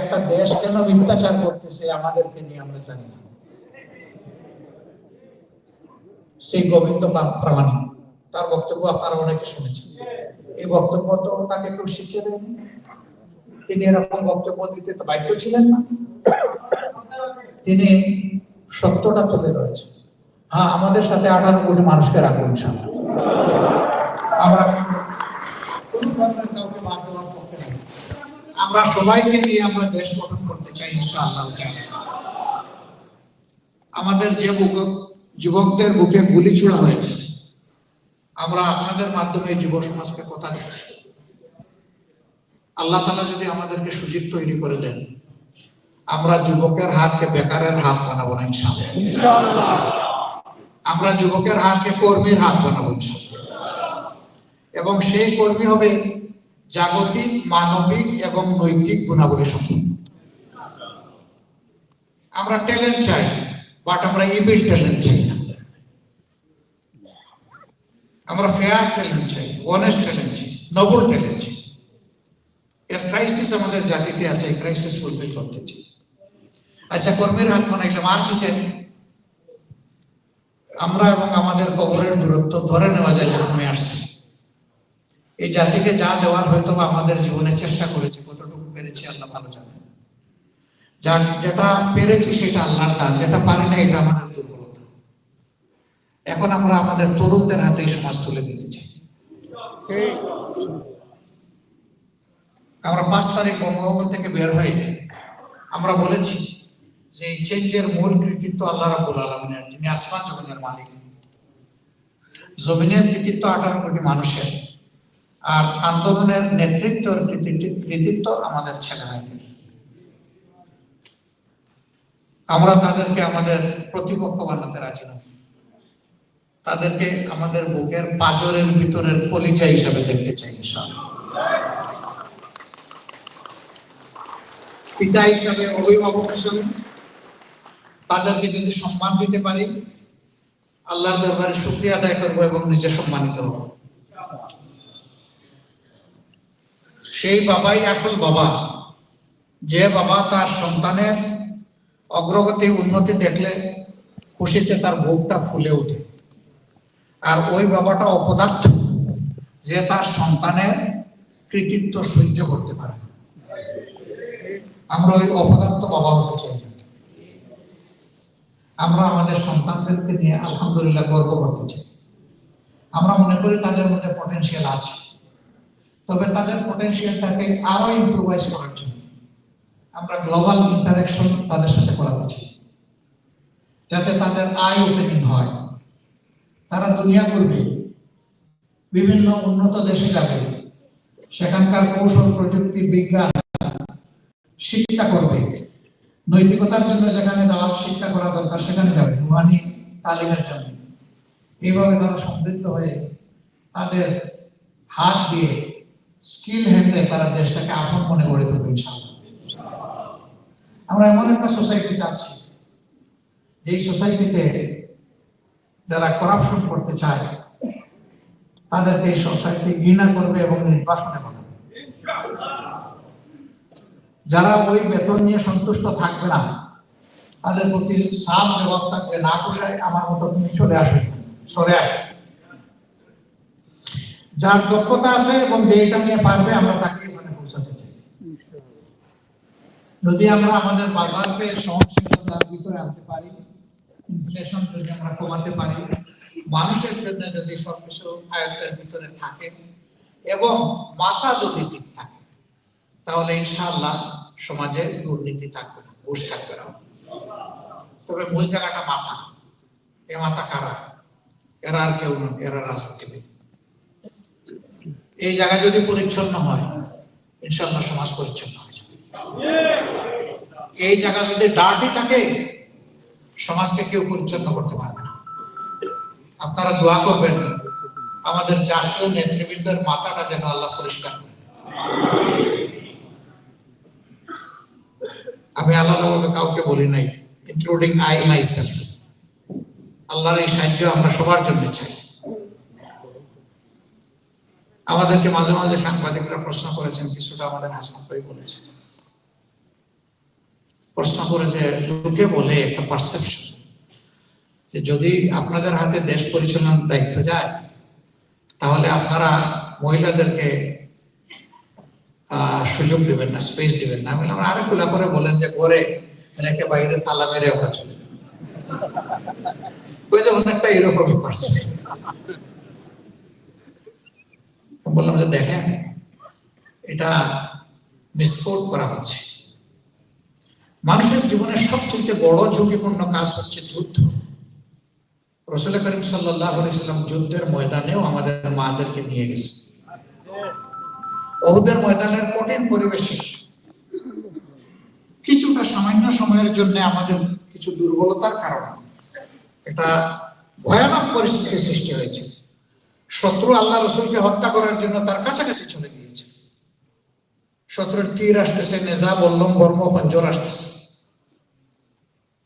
একটা দেশ কেন মিথ্যাচার করতেছে আমাদেরকে নিয়ে আমরা জানি না। সেই গোবিন্দ প্রামাণিক। তার বক্তব্য আপনারা অনেকে শুনেছেন। এই বক্তব্য তো তাকে কেউ শিখিয়ে দেয়নি। তিনি এরকম বক্তব্য দিতে তো বাধ্য ছিলেন না। তিনি সত্যটা তুলে ধরেছেন। হ্যাঁ আমাদের সাথে আঠারো কোটি মানুষকে ইনশাল্লাহ আমরা কোনো ধরনের কাউকে বাদ দেওয়ার পক্ষে নই। আমরা সবাইকে নিয়ে আমরা দেশ গঠন করতে চাই, ইনশাআল্লাহ আমাদের যে যুবকদের বুকে গুলি ছোড়া হয়েছে, আমরা আপনাদের মাধ্যমে যুব সমাজকে কথা দিচ্ছি আল্লাহ তালা যদি আমাদেরকে সুযোগ তৈরি করে দেন, আমরা যুবকের হাতকে বেকারের হাত বানাবো না, ইনশাআল্লাহ। আমরা যুবকের হাতকে কর্মীর হাত বানাবো, ইনশাআল্লাহ। এবং সেই কর্মী হবে জাগতিক, মানবিক এবং নৈতিক গুণাবলী সম্পন্ন। আমরা ট্যালেন্ট চাই বাট আমরা ইবিল ট্যালেন্ট চাই না। আমরা ফেয়ার ট্যালেন্ট চাই অনেস্ট ট্যালেন্ট চাই নবল ট্যালেন্ট চাই। এর ক্রাইসিস আমাদের জাতিতে আছে, এই ক্রাইসিস ফুলফিল করতে চাই। আচ্ছা কর্মীর হাত বানাইলাম, আর কি চাই? আমরা এবং আমাদের কবরের দূরত্ব ধরে নেওয়া যায় যেরকম আসছে। এই জাতিকে যা দেওয়ার হয়তো আমাদের জীবনে চেষ্টা করেছি, কতটুকু পেরেছি আল্লাহ ভালো জানেন যা, যেটা পেরেছি সেটা আল্লাহর দান, যেটা পারি না এটা আমাদের দুর্বলতা। এখন আমরা আমাদের তরুণদের হাতে সমাজ তুলে দিতেছি আমরা পাঁচ তারিখ বঙ্গভবন থেকে বের হয়ে আমরা বলেছি যে এই চেঞ্জের মূল কৃতিত্ব আল্লাহ রাব্বুল আলমিনের, যিনি আসমান জমিনের মালিক। জমিনের কৃতিত্ব আঠারো কোটি মানুষের। আর আন্দোলনের নেতৃত্বের কৃতিত্ব- আমাদের ছেলে মেয়েদের আমরা তাদেরকে আমাদের প্রতিপক্ষ বানাতে রাজি নই। তাদেরকে আমাদের বুকের পাজরের ভিতরের কলিজা হিসাবে দেখতে চাই পিতা হিসাবে অভিভাবক হিসাবে তাদেরকে যদি সম্মান দিতে পারি, আল্লাহর দরবারে শুক্রিয়া আদায় করব এবং নিজে সম্মানিত হব। সেই বাবাই আসল বাবা। যে বাবা তার সন্তানের অগ্রগতি, উন্নতি দেখলে খুশিতে তার বুকটা ফুলে ওঠে। আর ওই বাবাটা অপদার্থ, যে তার সন্তানের কৃতিত্ব সহ্য করতে পারে আমরা ওই অপদার্থ বাবা হতে চাই আমরা আমাদের সন্তানদেরকে নিয়ে আলহামদুলিল্লাহ গর্ব করতে চাই। আমরা মনে করি তাদের মধ্যে পটেনশিয়াল আছে। তবে তাদের পটেনশিয়ালটাকে আরও ইম্প্রোভাইজ করার জন্য আমরা গ্লোবাল ইন্টারাকশন তাদের সাথে করাতে চাই। যাতে তাদের আই ওপেনিং হয়। তারা দুনিয়া করবে, বিভিন্ন উন্নত দেশে যাবে, সেখানকার কৌশল, প্রযুক্তি, বিজ্ঞান, শিক্ষা করবে। নৈতিকতার জন্য যেখানে দেওয়ার শিক্ষা করা দরকার, সেখানে যাবে। রুহানি তালিমের জন্য। এইভাবে তারা সমৃদ্ধ হয়ে তাদের হাত দিয়ে স্কিল হ্যান্ডে তারা দেশটাকে আপন মনে গড়ে তুলবে আমরা এমন একটা সোসাইটি চাচ্ছি, যেই সোসাইটিতে যারা করাপশন করতে চায়, তাদেরকে এই সোসাইটি ঘৃণা করবে এবং নির্বাসনে পাঠাবে যারা ওই বেতন নিয়ে সন্তুষ্ট থাকবে না, তাদের প্রতি সাফ জবাব থাকবে, না পোষায় আমার মতো তুমি চলে আসো সরে আসো। যার দক্ষতা আছে এবং যেটা নিয়ে পারবে, আমরা তাকে এখানে পৌঁছাতে চাই। যদি আমরা আমাদের বাজারকে সহনশীলতার ভিতরে আনতে পারি ইনফ্লেশন যদি আমরা কমাতে পারি, মানুষের জন্য যদি সবকিছু আয়ত্তের ভিতরে থাকে এবং মাথা যদি ঠিক থাকে, তাহলে ইনশাআল্লাহ সমাজে দুর্নীতি থাকবে না, ঘুষ থাকবে না। তবে মূল জায়গাটা মাথা। এ মাথা কারা? এরা আর কেউ এরা রাজনীতিবিদ। এই জায়গা যদি পরিচ্ছন্ন হয়, ইনশাআল্লাহ সমাজ পরিচ্ছন্ন হয়ে যাবে। এই জায়গা যদি ডার্টি থাকে, সমাজকে কেউ পরিচ্ছন্ন করতে পারবে না। আপনারা দোয়া করবেন, আমাদের জাতীয় নেতৃবৃন্দের মাথাটা যেন আল্লাহ পরিষ্কার করে। আমি আলাদাভাবে কাউকে বলি নাই ইনক্লুডিং আই মাইসেলফ আল্লাহর এই সাহায্য আমরা সবার জন্য চাই। আমাদেরকে মাঝে মাঝে সাংবাদিকরা প্রশ্ন করেছেন, কিছুটা আমাদের হাসান ভাই বলেছে প্রশ্ন করে যে, লোকে বলে একটা পারসেপশন যে যদি আপনাদের হাতে দেশ পরিচালনার দায়িত্ব যায়, তাহলে আপনারা মহিলাদেরকে সুযোগ দিবেন না স্পেস দিবেন না। আমি আরে খোলা করে বলেন যে ঘরে রেখে বাইরে তালা মেরে আমরা চলে যাব। অনেকটা এরকমই পারসেপশন বললাম যে দেখেন, এটা মিসকোট করা হচ্ছে। মানুষের জীবনের সবচেয়ে বড় ঝুঁকিপূর্ণ কাজ হচ্ছে যুদ্ধ। রসুল করিম সাল্লাম যুদ্ধের ময়দানেও আমাদের মাদেরকে নিয়ে গেছে। ওহুদের ময়দানের কঠিন পরিবেশে কিছুটা সামান্য সময়ের জন্য আমাদের কিছু দুর্বলতার কারণে এটা ভয়ানক পরিস্থিতির সৃষ্টি হয়েছে। শত্রু আল্লাহ রসুলকে হত্যা করার জন্য তার কাছাকাছি চলে গিয়েছে। শত্রুর তীর আসতেছে, নেজা, বল্লম, বর্ম পঞ্জর আসতেছে।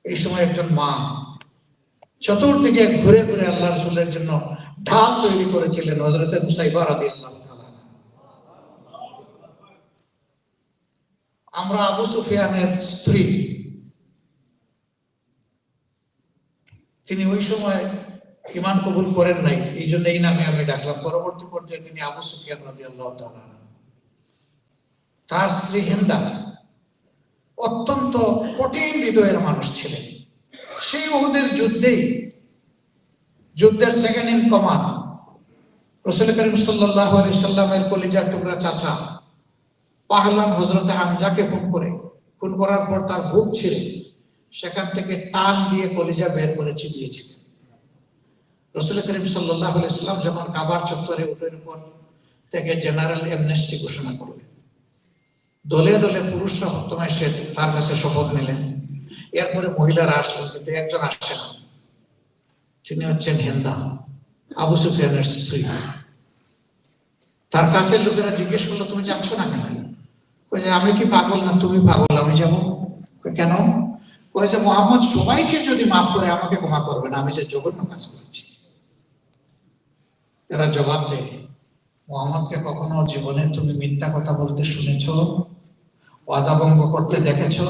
এই সময় একজন মা চতুর্দিকে ঘুরে ঘুরে আল্লাহ রসুলের জন্য ঢাল তৈরি করেছিলেন হজরত মুসাইবা রাদি আল্লাহ আমরা আবু সুফিয়ানের স্ত্রী। তিনি ওই সময় ইমান কবুল করেন নাই এই জন্য এই নামে আমি ডাকলাম। পরবর্তী পর্যায়ে তিনি আবু সুফিয়ান রাদি আল্লাহ তার স্ত্রী হিন্দা, অত্যন্ত কঠিন হৃদয়ের মানুষ ছিলেন। সেই ওহুদের যুদ্ধেই, যুদ্ধের সেকেন্ড ইন কমান্ড রসুল করিম সাল্লাহ আলি সাল্লামের কলিজার টুকরা চাচা পাহলাম হজরতে হামজাকে খুন করে। খুন করার পর তার বুক ছিঁড়ে সেখান থেকে টান দিয়ে কলিজা বের করে চিবিয়েছিলেন রসুল করিম সাল্লাহ ইসলাম যখন কাবার চত্বরে উঠের উপর থেকে জেনারেল এমনেস্টি ঘোষণা করলেন। দলে দলে পুরুষরা হত্যমায় সে তার কাছে শপথ নিলেন। এরপরে মহিলারা আসলেন কিন্তু একজন আসছেন না তিনি হচ্ছেন হেন্দা, আবু সুফিয়ানের স্ত্রী। তার কাছের লোকেরা জিজ্ঞেস করল, তুমি যাচ্ছ না কেন? যে, আমি কি পাগল না? তুমি পাগল, আমি যাব। কেন? কই যে, মোহাম্মদ সবাইকে যদি মাফ করে, আমাকে ক্ষমা করবে না। আমি যে জঘন্য কাজ করছি। এরা জবাব দেয়, মোহাম্মদকে কখনো জীবনে তুমি মিথ্যা কথা বলতে শুনেছ? ওয়াদা ভঙ্গ করতে দেখেছ?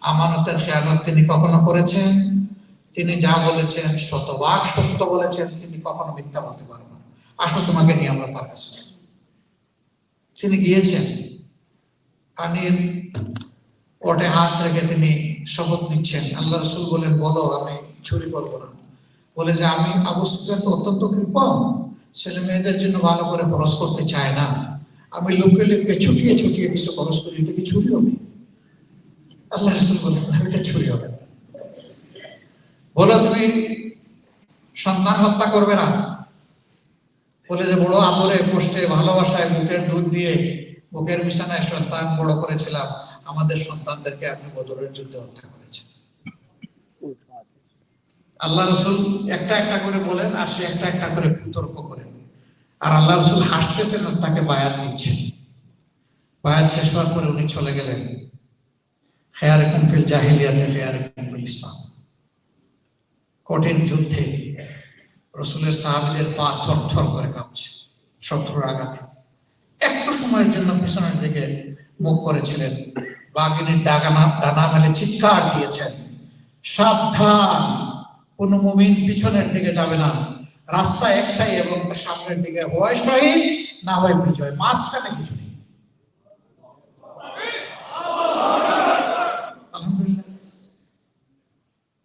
আমানতের খেয়ানত তিনি কখনো করেছেন? তিনি যা বলেছেন, শতভাগ সত্য বলেছেন, তিনি কখনো মিথ্যা বলতে পারবেন না। আসো, তোমাকে নিয়ে আমরা তার কাছে তিনি গিয়েছেন। পানির ওটে হাত রেখে তিনি শপথ নিচ্ছেন। আল্লাহ রসুল বলেন, বলো, আমি চুরি করব না। বলে যে, আমি আবু সুফিয়ান অত্যন্ত কৃপণ। ছেলে মেয়েদের জন্য ভালো করে খরচ করতে চায় না। আমি লোকে লোকে ছুটিয়ে ছুটিয়ে কিছু খরচ করি, এটা কি চুরি হবে? আল্লাহ রসুল বলেন এটা চুরি হবে বলো তুমি, সন্তান হত্যা করবে না? বলে যে, বড় আদরে কষ্টে, ভালোবাসায় বুকের দুধ দিয়ে, বুকের বিছানায় সন্তান বড় করেছিলাম, আমাদের সন্তানদেরকে আপনি বদরের যুদ্ধে হত্যা করেছেন। আল্লাহ রসুল একটা একটা করে বলেন, আর সে একটা একটা করে বিতর্ক করেন আর আল্লাহ রসুল হাসতেছেন আর তাকে বায়াত দিচ্ছেন। বায়াত শেষ হওয়ার পরে উনি চলে গেলেন খেয়ার ফিল জাহিলিয়াতে, খেয়ার ফিল ইসলাম। কঠিন যুদ্ধে রসুলের সাহাবিদের পা থর থর করে কাঁপছে, শত্রুর আঘাতে। একটু সময়ের জন্য পিছনের দিকে মুখ করেছিলেন। বাঘিনীর ডাগানা ডানা মেলে চিৎকার দিয়েছেন, সাবধান, কোন মুমিন পিছনের দিকে যাবে না। রাস্তা একটাই এবং সামনের দিকে হয় শহীদ, না হয় বিজয়। মাঝখানে কিছু নেই।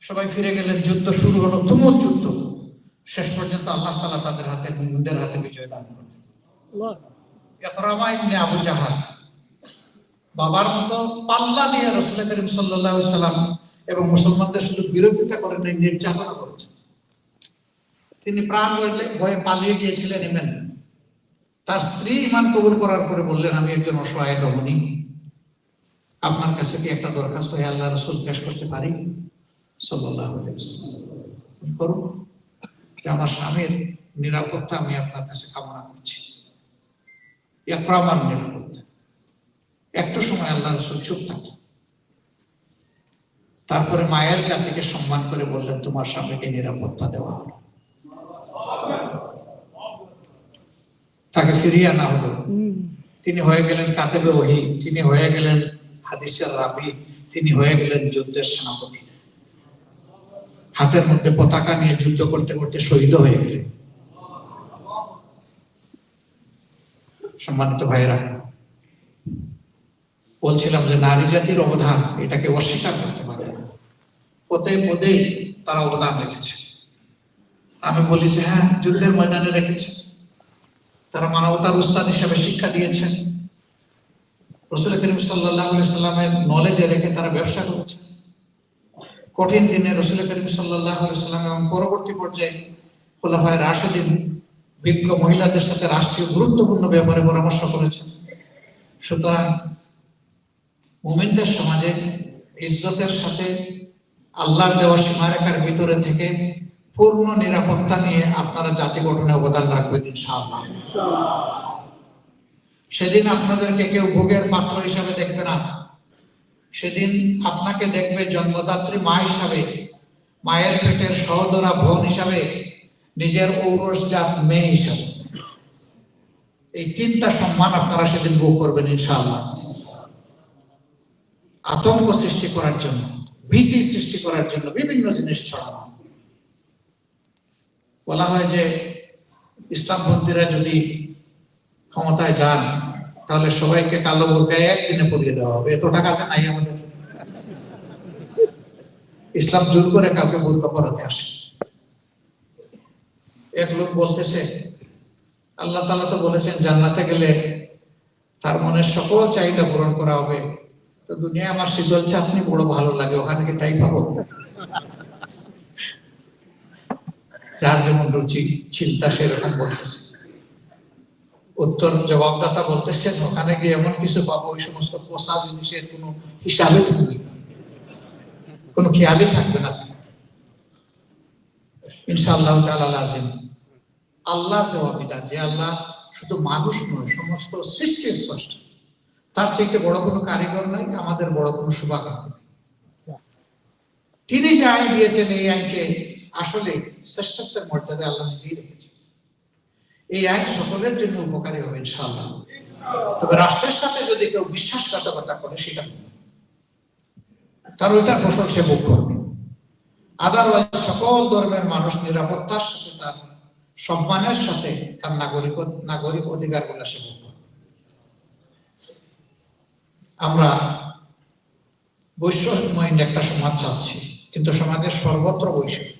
সবাই ফিরে গেলেন, যুদ্ধ শুরু হলো, তুমুল যুদ্ধ। শেষ পর্যন্ত আল্লাহ তালা তাদের হাতে মুমিনদের হাতে বিজয় দান করলেন। আবু জাহাল, বাবার মতো পাল্লা দিয়ে রসুল করিম আলাইহি সাল্লাম এবং মুসলমানদের শুধু বিরোধিতা করেন নির্যাতনা করেছেন। তিনি প্রাণ ভয়ে পালিয়ে গিয়েছিলেন ইমেন তার স্ত্রী ইমান কবুল করার পরে বললেন, আমি একজন অসহায় রমণী। আপনার কাছে কি একটা দরখাস্ত হয় আল্লাহ রসুল পেশ করতে পারি? সাল্লাল্লাহু করুন যে আমার স্বামীর নিরাপত্তা আমি আপনার কাছে কামনা করছি। একরামার নিরাপত্তা। একটু সময় আল্লাহ রসুল চুপ থাকে। তারপরে মায়ের জাতিকে সম্মান করে বললেন, তোমার স্বামীকে নিরাপত্তা দেওয়া হলো। তাকে ফিরিয়ে আনা হলো। তিনি হয়ে গেলেন কাতেবে ওহি তিনি হয়ে গেলেন হাদিসের রাবি তিনি হয়ে গেলেন যুদ্ধের সেনাপতি। হাতের মধ্যে পতাকা নিয়ে যুদ্ধ করতে করতে শহীদ হয়ে গেলেন। সম্মানিত ভাইয়েরা বলছিলাম যে নারী জাতির অবদান এটাকে অস্বীকার করতে পারবে না। পদে পদেই তারা অবদান রেখেছে। আমি বলি যে হ্যাঁ যুদ্ধের ময়দানে রেখেছে। তারা মানবতার উস্তাদ হিসেবে শিক্ষা দিয়েছেন। রসুল করিম সাল্লাহ সাল্লামের নলেজে রেখে তারা ব্যবসা করেছে কঠিন দিনে রসুল করিম সাল্লাহ সাল্লাম এবং পরবর্তী পর্যায়ে খোলাফায় রাশেদিন বিজ্ঞ মহিলাদের সাথে রাষ্ট্রীয় গুরুত্বপূর্ণ ব্যাপারে পরামর্শ করেছেন। সুতরাং মুমিনদের সমাজে ইজ্জতের সাথে আল্লাহর দেওয়া সীমারেখার ভিতরে থেকে পূর্ণ নিরাপত্তা নিয়ে আপনারা জাতি গঠনে অবদান রাখবেন, ইনশাআল্লাহ। সেদিন আপনাদেরকে কেউ ভোগের পাত্র হিসাবে দেখবে না। সেদিন আপনাকে দেখবে জন্মদাত্রী মা হিসাবে, মায়ের পেটের সহদরা বোন হিসাবে, নিজের ঔরসজাত মেয়ে হিসাবে। এই তিনটা সম্মান আপনারা সেদিন ভোগ করবেন, ইনশাআল্লাহ। আতঙ্ক সৃষ্টি করার জন্য, ভীতি সৃষ্টি করার জন্য বিভিন্ন জিনিস ছড়ানো। বলা হয় যে ইসলামপন্থীরা যদি ক্ষমতায় যান, তাহলে সবাইকে কালো বোরকায় একদিনে পরিয়ে দেওয়া হবে। এত টাকা আছে নাই আমাদের। ইসলাম জোর করে কাউকে বোরকা পরাতে আসে। এক লোক বলতেছে, আল্লাহ তালা তো বলেছেন, জান্নাতে গেলে তার মনের সকল চাহিদা পূরণ করা হবে। তো দুনিয়া আমার শীতল চাটনি বড় ভালো লাগে, ওখানে কি তাই পাবো? যার যেমন রুচি, চিন্তা সেরকম বলতেছে উত্তর জবাবদাতা বলতেছেন, ওখানে গিয়ে এমন কিছু পাবো, ওই সমস্ত পোষা জিনিসের কোনো হিসাবে থাকবে। কোনো খেয়ালই থাকবে না ইনশাআল্লাহ তাআলা লাজিম আল্লাহর দেওয়া বিধান যে আল্লাহ শুধু মানুষ নয়, সমস্ত সৃষ্টির স্রষ্টা তার চাইতে বড় কোনো কারিগর নাই, আমাদের বড় কোনো শুভাকাঙ্ক্ষী। তিনি যে আইন দিয়েছেন এই আইনকে আসলে শ্রেষ্ঠত্বের মর্যাদা আল্লাহ নিজেই রেখেছেন। এই আইন সকলের জন্য উপকারী হবে ইনশাআল্লাহ। তবে রাষ্ট্রের সাথে যদি কেউ বিশ্বাসঘাতকতা করে, সেটা। তার ওইটার ফসল সে ভোগ করবে। আদারওয়াইজ সকল ধর্মের মানুষ নিরাপত্তার সাথে তার সম্মানের সাথে তার নাগরিক নাগরিক অধিকারগুলা সে ভোগ করবে। আমরা বৈষম্যহীন একটা সমাজ চাচ্ছি, কিন্তু সমাজের সর্বত্র বৈষম্য।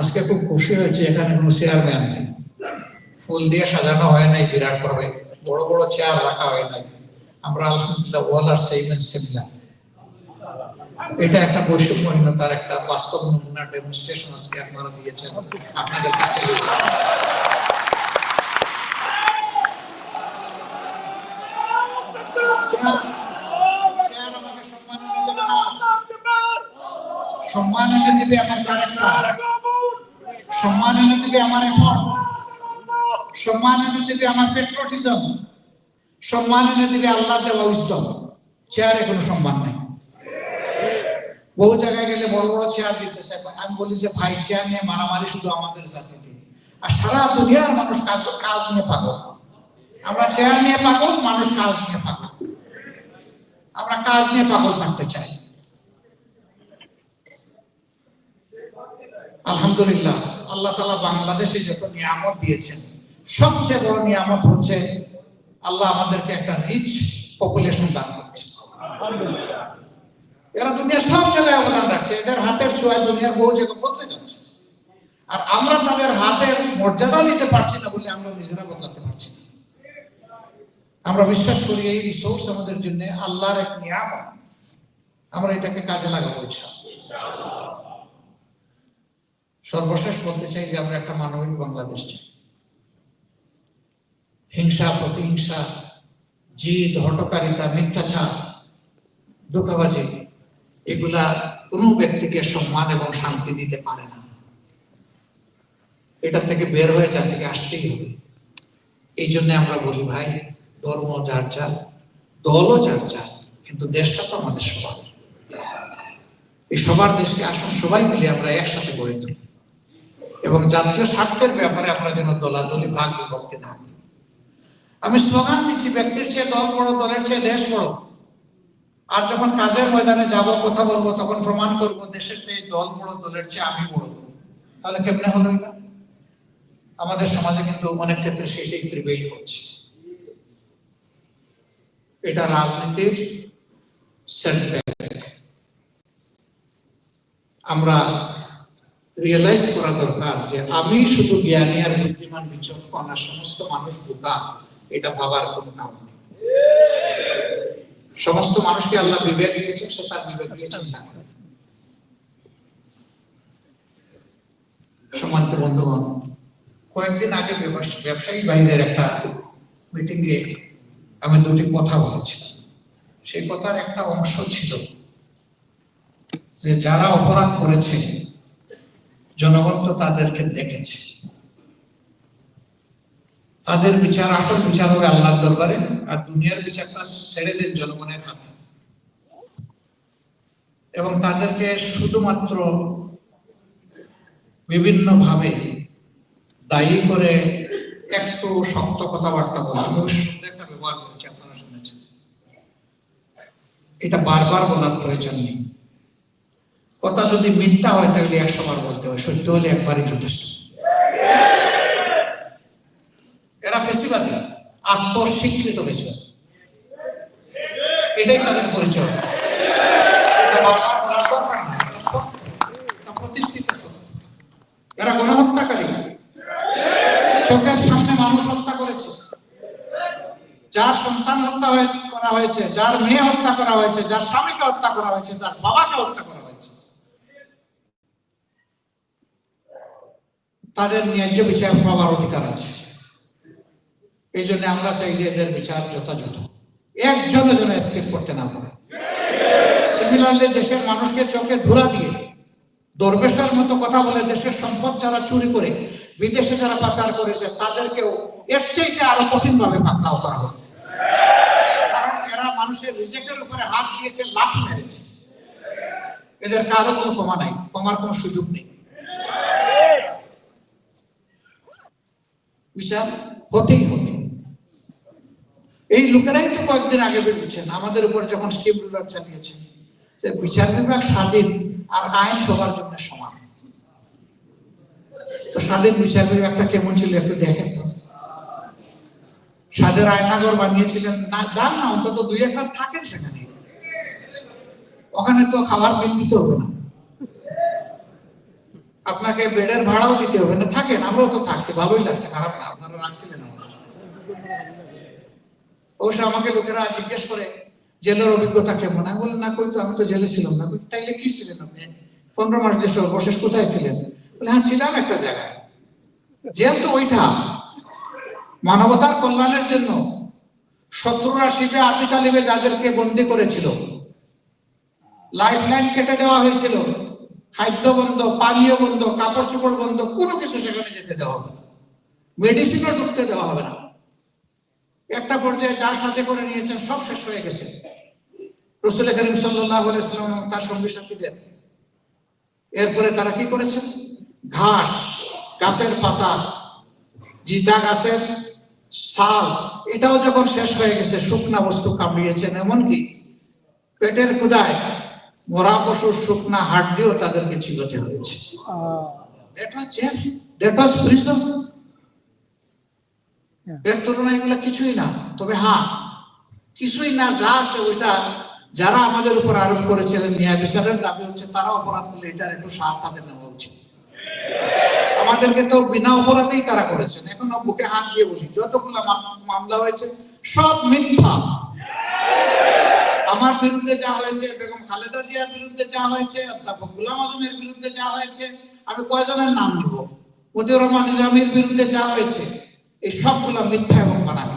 আজকে খুব খুশি হয়েছে, এখানে কোনো চেয়ারম্যান নেই। ফুল দিয়ে সাজানো হয় নাই বিরাট ভাবে বড় বড় চেয়ার রাখা হয় নাই। আমরা আলহামদুলিল্লাহ ওয়াল আর সেইমেন সেমিনার এটা একটা একটা বাস্তব নমুনা ডেমনস্ট্রেশন আজকে আপনারা দিয়েছেন। আপনাদের কাছে চেয়ার চেয়ার সম্মান দিবে আমার ক্যারেক্টার সম্মান এনে দিবে আমার এফর্ট সম্মান এনে দিবে আমার পেট্রোটিজম সম্মান এনে দিবে আল্লাহ দেওয়া চেয়ারে কোনো সম্মান নেই। বহু জায়গায় গেলে বড় বড় চেয়ার দিতেছে, আমি বলি যে, ভাই চেয়ার নিয়ে মারামারি শুধু আমাদের জাতিতে। আর সারা দুনিয়ার মানুষ কাজ কাজ নিয়ে পাগল। আমরা চেয়ার নিয়ে পাগল, মানুষ কাজ নিয়ে পাগল। আমরা কাজ নিয়ে পাগল থাকতে চাই। আলহামদুলিল্লাহ। আল্লাহ তালা বাংলাদেশে যত নিয়ামত দিয়েছেন, সবচেয়ে বড় নিয়ামত হচ্ছে আল্লাহ আমাদেরকে একটা রিচ পপুলেশন দান করছে। এরা দুনিয়ার সব জায়গায় অবদান রাখছে, এদের হাতের ছোঁয়ায় দুনিয়ার বহু জায়গায় বদলে যাচ্ছে। আর আমরা তাদের হাতের মর্যাদা নিতে পারছি না বলে আমরা নিজেরা বদলাতে পারছি না। আমরা বিশ্বাস করি এই রিসোর্স আমাদের জন্য আল্লাহর এক নিয়ামত। আমরা এটাকে কাজে লাগাবো ইনশাআল্লাহ। সর্বশেষ বলতে চাই যে আমরা একটা মানবিক বাংলাদেশ চাই। হিংসা, প্রতিহিংসা, জিদ হটকারিতা মিথ্যাচার, ধোকাবাজি, এগুলা কোনো ব্যক্তিকে সম্মান এবং শান্তি দিতে পারে না। এটা থেকে বের হয়ে যা থেকে আসতেই হবে। এই জন্য আমরা বলি, ভাই, ধর্ম যার যার, দলও যার যার, কিন্তু দেশটা তো আমাদের সবার। এই সবার দেশকে আসুন, সবাই মিলে আমরা একসাথে গড়ে তুলি। এবং জাতীয় স্বার্থের ব্যাপারে আমরা যেন দলাদলি ভাগ বিভক্তি না আমি স্লোগান দিচ্ছি, ব্যক্তির চেয়ে দল বড় দলের চেয়ে দেশ বড় আর যখন কাজের ময়দানে যাব, কথা বলব, তখন প্রমাণ করব, দেশের চেয়ে দল বড় দলের চেয়ে আমি বড় তাহলে কেমনে হলো এটা? আমাদের সমাজে কিন্তু অনেক ক্ষেত্রে সেটাই প্রিভেইল করছে। এটা রাজনীতির আমরা রিয়েলাইজ করা দরকার যে আমি শুধু জ্ঞানী আর বুদ্ধিমান বিচক্ষণ আর সমস্ত মানুষ বোকা, এটা ভাবার কোনো কারণ নেই। সমস্ত মানুষকে আল্লাহ বিবেক দিয়েছেন, সে তার বিবেক দিয়েছেন তাকে সম্মানিত বন্ধুগণ, কয়েকদিন আগে ব্যবসায়ী বাহিনীর একটা মিটিং এ আমি দুটি কথা বলেছিলাম। সেই কথার একটা অংশ ছিল যে যারা অপরাধ করেছে জনগণ তো তাদেরকে দেখেছে। তাদের বিচার আসল বিচার হবে আল্লাহর দরবারে, আর দুনিয়ার বিচারটা ছেড়ে দেন জনগণের হাতে। এবং তাদেরকে শুধুমাত্র বিভিন্ন ভাবে দায়ী করে একটু শক্ত কথাবার্তা বলা। আমি একটা ব্যবহার করছি, আপনারা শুনেছেন। এটা বারবার বলার প্রয়োজন নেই। কথা যদি মিথ্যা হয়, তাহলে একশো বার বলতে হয়, সত্য হলে একবারই যথেষ্ট। এরা ফেসিবাদী, আত্মস্বীকৃত ফেসিবাদী। এটাই তাদের পরিচয়। সামনে মানুষ হত্যা করেছে। যার সন্তান হত্যা করা হয়েছে, যার মেয়ে হত্যা করা হয়েছে, যার স্বামীকে হত্যা করা হয়েছে, তার বাবাকে হত্যা করা হয়েছে। তাদের ন্যায্য বিচার পাওয়ার অধিকার আছে। এই জন্য আমরা চাই যে এদের বিচার যথাযথ। একজনে যেন এসকেপ করতে না পারে। সিমিলারলি দেশের মানুষকে চোখে ধুলা দিয়ে দরবেশের মতো কথা বলে দেশের সম্পদ যারা চুরি করে, বিদেশে যারা পাচার করেছে, তাদেরকেও এর চাইতে আরও কঠিন ভাবে পাকড়াও করা হবে কারণ এরা মানুষের রিজেকের উপরে হাত দিয়েছে লাখ মেরেছে। এদের কারও কোনো কমা নাই কমার কোনো সুযোগ নেই। বিচার হতেই হবে। এই লোকেরাই তো কয়েকদিন আগে বেরিয়েছেন আমাদের উপর যখন স্টিম রুলার চালিয়েছে। যে বিচার বিভাগ স্বাধীন আর আইন সবার জন্য সমান। তো স্বাধীন বিচার বিভাগটা কেমন ছিল একটু দেখেন তো। স্বাদের আয়নাগর বানিয়েছিলেন, না যান না, অন্তত দুই এক থাকেন সেখানে। ওখানে তো খাবার বিল দিতে হবে না। আপনাকে বেডের ভাড়াও দিতে হবে। না, থাকেন, আমরাও তো থাকছি, ভালোই লাগছে, খারাপ না, আপনারা রাখছিলেন অবশ্য আমাকে লোকেরা জিজ্ঞেস করে, জেলের অভিজ্ঞতা কেমন? আমি না, কই তো, আমি তো জেলে ছিলাম না। তাইলে কি ছিলেন আপনি? পনেরো মাস যে সর্বশেষ কোথায় ছিলেন? বলে হ্যাঁ ছিলাম একটা জায়গায়। জেল তো ওইটা। মানবতার কল্যাণের জন্য শত্রুরা শিবে আবি তালিবে যাদেরকে বন্দি করেছিল লাইফ লাইন কেটে দেওয়া হয়েছিল খাদ্য বন্ধ পানীয় বন্ধ কাপড় চোপড় বন্ধ কোনো কিছু সেখানে যেতে দেওয়া হবে না। মেডিসিনও ঢুকতে দেওয়া হবে না। একটা পর্যায়ে যার সাথে করে নিয়েছেন, সব শেষ হয়ে গেছে। রসুল করিম আলাইসাল্লাম তার সঙ্গী সাথীদের। এরপরে তারা কি করেছেন? ঘাস, গাছের পাতা, জিতা গাছের শাল এটাও যখন শেষ হয়ে গেছে, শুকনা বস্তু কামড়িয়েছেন। এমনকি পেটের ক্ষুদায় মরা পশুর শুকনা হাড্ডিও তাদেরকে চিবোতে হয়েছে। was এর তুলনায় এগুলো কিছুই না। তবে হ্যাঁ কিছুই না যা আছে ওইটা যারা আমাদের উপর আরোপ করেছিলেন ন্যায় বিচারের দাবি হচ্ছে তারা অপরাধ করলে এটার একটু সার তাদের নেওয়া উচিত। আমাদেরকে তো বিনা অপরাধেই তারা করেছেন। এখন বুকে হাত দিয়ে বলি যতগুলো মামলা হয়েছে সব মিথ্যা। আমার বিরুদ্ধে যা হয়েছে, বেগম খালেদা জিয়ার বিরুদ্ধে যা হয়েছে, অধ্যাপক গুলাম আজমের বিরুদ্ধে যা হয়েছে, আমি কয়জনের নাম নিব? মতিউর রহমান নিজামীর বিরুদ্ধে যা হয়েছে, এই সবগুলো মিথ্যা এবং বানানো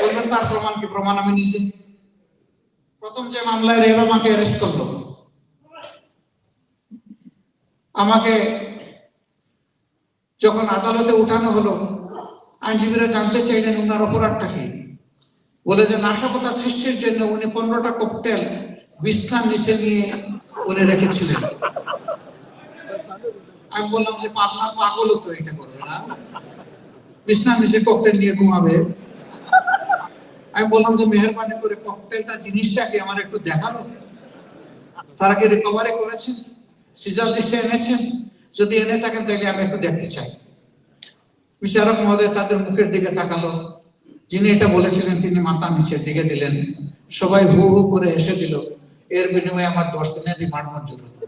বলবেন তার প্রমাণ কি? প্রমাণ আমি নিজে। প্রথম যে মামলায় রেব আমাকে অ্যারেস্ট করল। আমাকে যখন আদালতে উঠানো হলো, আইনজীবীরা জানতে চাইলেন উনার অপরাধটা কি? বলে যে নাশকতা সৃষ্টির জন্য উনি পনেরোটা ককটেল বিছনার নিচে নিয়ে উনি রেখেছিলেন। আমি বললাম যে আপনার পাগল তো এটা করবে না। বিছনার নিচে ককটেল নিয়ে ঘুমাবে। আমি বললাম যে মেহরবানি করে ককটেলটা জিনিসটাকে আমার একটু দেখাল। তারা কি রিকভারি করেছেন? সিজার লিস্টে এনেছেন? যদি এনে থাকেন তাহলে আমি একটু দেখতে চাই। বিচারক মহোদয় তাদের মুখের দিকে তাকালো। যিনি এটা বলেছিলেন তিনি মাথা নিচের দিকে দিলেন। সবাই হু হু করে এসে দিল। এর বিনিময়ে আমার দশ দিনের রিমান্ড মঞ্জুর হলো।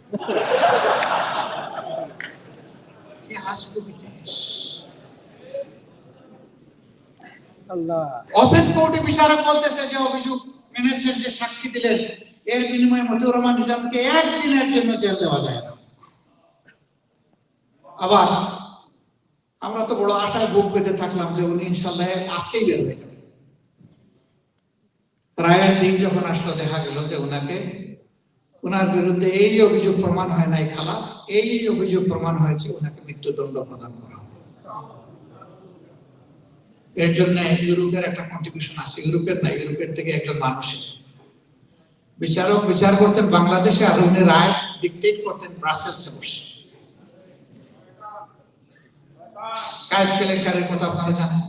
ওপেন কোর্টে বিচারক বলতেছে যে অভিযোগ এনেছেন যে সাক্ষী দিলেন। এর বিনিময়ে মতিউর রহমান নিজামকে একদিনের জন্য জেল দেওয়া যায় না। আবার আমরা তো বড় আশায় বুক পেতে থাকলাম যে উনি ইনশাল্লাহ আজকেই বের হয়ে যাবে রায়ের দিন যখন আসলো, দেখা গেল যে ওনাকে ওনার বিরুদ্ধে এই অভিযোগ প্রমাণ হয় নাই খালাস, এই অভিযোগ প্রমাণ হয়েছে ওনাকে মৃত্যুদণ্ড প্রদান করা হবে। এর জন্য ইউরোপের একটা কন্ট্রিবিউশন আছে। ইউরোপের না, ইউরোপের থেকে একজন মানুষের বিচারক বিচার করতেন বাংলাদেশে, আর উনি রায় ডিকটেট করতেন ব্রাসেলসে বসে। কায়েদ কেলেঙ্কারের কথা আপনারা জানেন?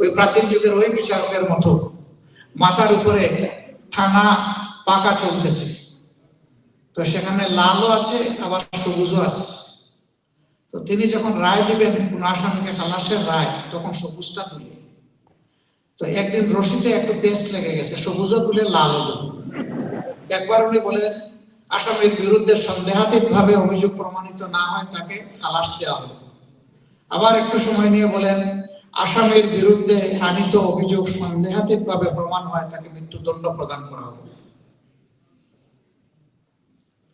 ওই প্রাচীন যুগের ওই বিচারকের মতো মাথার উপরে থানা পাকা চলতেছে। তো সেখানে লালও আছে, আবার সবুজও আছে। তো তিনি যখন রায় দিবেন, কোন আসামিকে খালাসের রায়, তখন সবুজটা তুলে। তো একদিন রশিতে একটু পেস্ট লেগে গেছে, সবুজও তুলে, লালও তুলে। একবার উনি বলেন, আসামির বিরুদ্ধে সন্দেহাতীত ভাবে অভিযোগ প্রমাণিত না হয়, তাকে খালাস দেওয়া হবে আবার একটু সময় নিয়ে বলেন, আসামির বিরুদ্ধে আনিত অভিযোগ সন্দেহাতীত ভাবে প্রমাণ হয়, তাকে মৃত্যুদণ্ড প্রদান করা হবে।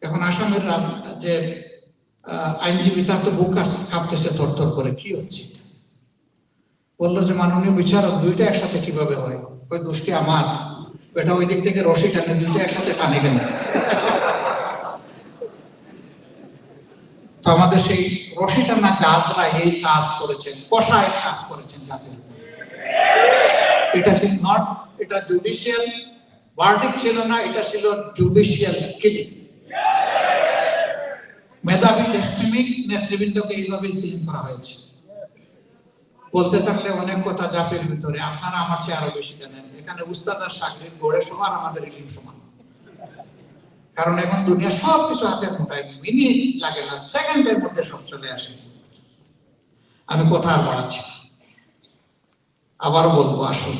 এখন আসামের যে আইনজীবী, তার তো বুক কাঁপ- কাঁপতেছে থরথর করে, কি হচ্ছে বলল যে, মাননীয় বিচারক, দুইটা একসাথে কীভাবে হয়? ওই দোষ কি আমার? এটা ওই দিক থেকে রশি টানে, দুইটা একসাথে টানে কেন? তো আমাদের সেই রশি টানা জাহাজরা এই কাজ করেছেন, কষায় কাজ করেছেন জাতির এটা ছিল নট এটা জুডিশিয়াল ভার্ডিক ছিল না, এটা ছিল জুডিশিয়াল কিলিং মেধাবী দেশপ্রেমিক নেতৃবৃন্দকে এইভাবে কিলিং করা হয়েছে। বলতে থাকলে অনেক কথা জাপের ভিতরে, আপনারা আমার চেয়ে আরও বেশি জানেন। এখানে উস্তাদ আর সাকরির গড়ে সমান, আমাদের ইলিম সমান। কারণ এখন দুনিয়া সব কিছু হাতের মুঠায়। মিনিট লাগে না, সেকেন্ডের মধ্যে সব চলে আসে। আমি কথা আর বাড়াচ্ছি আবারও বলব, আসুন।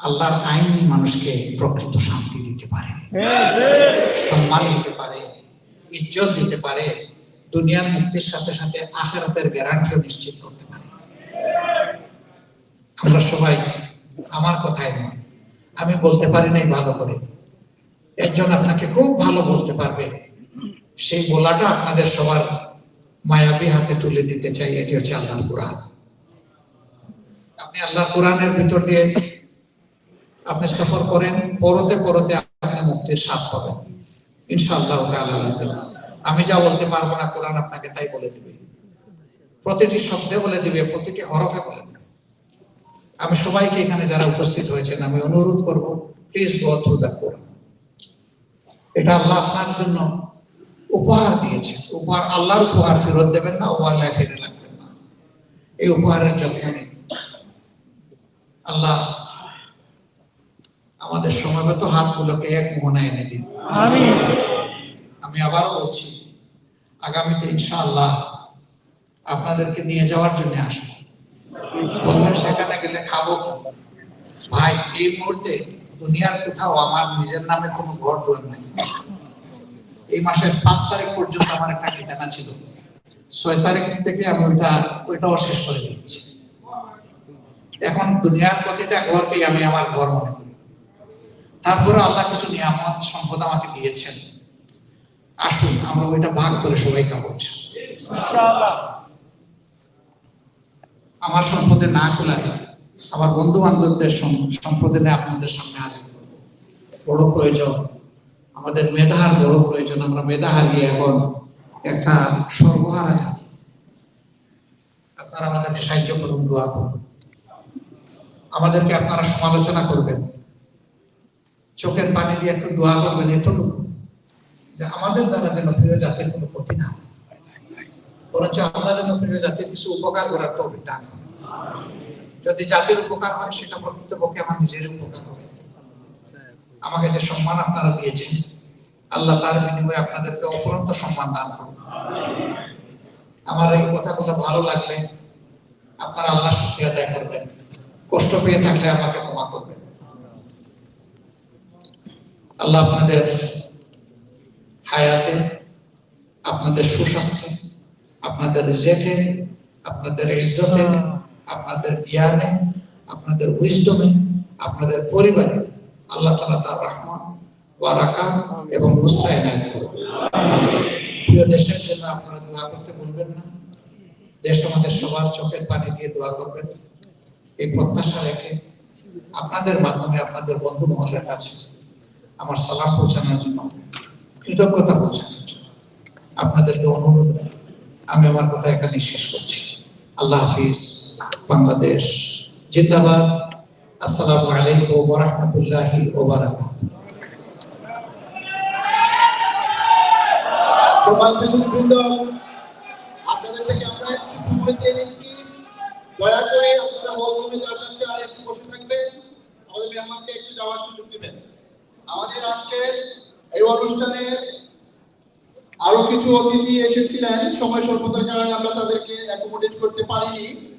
আল্লাহর আইনই মানুষকে প্রকৃত শান্তি দিতে পারে, সম্মান দিতে পারে, ইজ্জত দিতে পারে, দুনিয়ার মুক্তির সাথে সাথে আখেরাতের গ্যারান্টিও নিশ্চিত করতে পারে। আমরা সবাই আমার কথাই নয়, আমি বলতে পারি নাই ভালো করে। একজন আপনাকে খুব ভালো বলতে পারবে। সেই বলাটা আপনাদের সবার মায়াবী হাতে তুলে দিতে চাই, এটি হচ্ছে আল্লাহর কোরআন। আপনি আল্লাহর কোরআনের ভিতর দিয়ে আপনি সফর করেন, পরতে পরতে আপনি মুক্তির স্বাদ পাবেন। ইনশাআল্লাহ আমি যা বলতে পারব না কোরআন আপনাকে তাই বলে দিবে। প্রতিটি শব্দে বলে দিবে, প্রতিটি হরফে বলে দিবে। আমি সবাইকে এখানে যারা উপস্থিত হয়েছেন, আমি অনুরোধ করব please go through the Quran এটা আল্লাহ আপনার জন্য উপহার দিয়েছে। উপহার আল্লাহর উপহার ফেরত দেবেন না ওয়াল্লাহ ফিরে রাখবেন না। এই উপহারের যত্ন নিন আল্লাহ আমাদের সময়মত হাতগুলোকে এক মোহনায় এনে দিন। আমি আবার বলছি আগামীতে ইনশাআল্লাহ আপনাদেরকে নিয়ে যাওয়ার জন্য আসব। বলবেন সেখানে গেলে খাব ভাই এই মুহূর্তে দুনিয়ার কোথাও আমার নিজের নামে কোনো ঘর দুয়ার নেই। এই মাসের পাঁচ তারিখ পর্যন্ত আমার একটা ঠিকানা ছিল। ছয় তারিখ থেকে আমি ওইটা ওইটাও শেষ করে দিয়েছি। এখন দুনিয়ার প্রতিটা ঘরকেই আমি আমার ঘর মনে করি। তারপরে আল্লাহ কিছু নিয়ামত, সম্পদ আমাকে দিয়েছেন। আসুন, আমরা ওইটা ভাগ করে সবাই খাব আমার সম্পদে না খোলায় আমার বন্ধু বান্ধবদের সম্পদে আপনাদের সামনে হাজির। বড় প্রয়োজন। আমাদের মেধার বড় প্রয়োজন। আমরা মেধা হারিয়ে এখন একটা সর্বহারা জাতি। আপনারা আমাদেরকে সাহায্য করুন, দোয়া করুন। আমাদেরকে আপনারা সমালোচনা করবেন। চোখের পানি দিয়ে একটু দোয়া করবেন এতটুকু যে আমাদের দ্বারা যেন প্রিয় জাতির কোনো ক্ষতি না। বরঞ্চ আমরা যেন প্রিয় জাতির কিছু উপকার করার তৌফিক দান যদি জাতির উপকার হয়, সেটা প্রকৃতপক্ষে আমার নিজের উপকার হবে। আমাকে যে সম্মান আপনারা দিয়েছেন, আল্লাহ তার বিনিময়ে আপনাদেরকে অপরন্ত সম্মান দান করুন। আমার এই কথাগুলো ভালো লাগলে আপনারা আল্লাহ শুক্রিয়া আদায় করবেন। কষ্ট পেয়ে থাকলে আমাকে ক্ষমা করবেন। আল্লাহ আপনাদের হায়াতে, আপনাদের সুস্বাস্থ্যে, আপনাদের রিজেকে আপনাদের ইজ্জতে আপনাদের জ্ঞানে, আপনাদের উইজডমে আপনাদের পরিবারে আল্লাহ তালা তার রহমান ওয়ারাকা এবং এনায়ত করুন। প্রিয় দেশের জন্য আপনারা দোয়া করতে ভুলবেন না। দেশ আমাদের সবার চোখের পানি দিয়ে দোয়া করবেন। এই প্রত্যাশা রেখে আপনাদের মাধ্যমে আপনাদের বন্ধু মহলের কাছে আমার সালাম পৌঁছানোর জন্য, কৃতজ্ঞতা পৌঁছানোর জন্য আপনাদেরকে অনুরোধ আমি আমার কথা এখানে শেষ করছি। আল্লাহ হাফিজ। বাংলাদেশ। জিন্দাবাদ। আসসালামু আলাইকুম রাহমাতুল্লাহি আমরা সুযোগ আমাদের এই অনুষ্ঠানে আরও কিছু অতিথি এসেছিলেন। সময় স্বল্পতার কারণে আমরা তাদেরকে অ্যাকোমোডেট করতে পারিনি।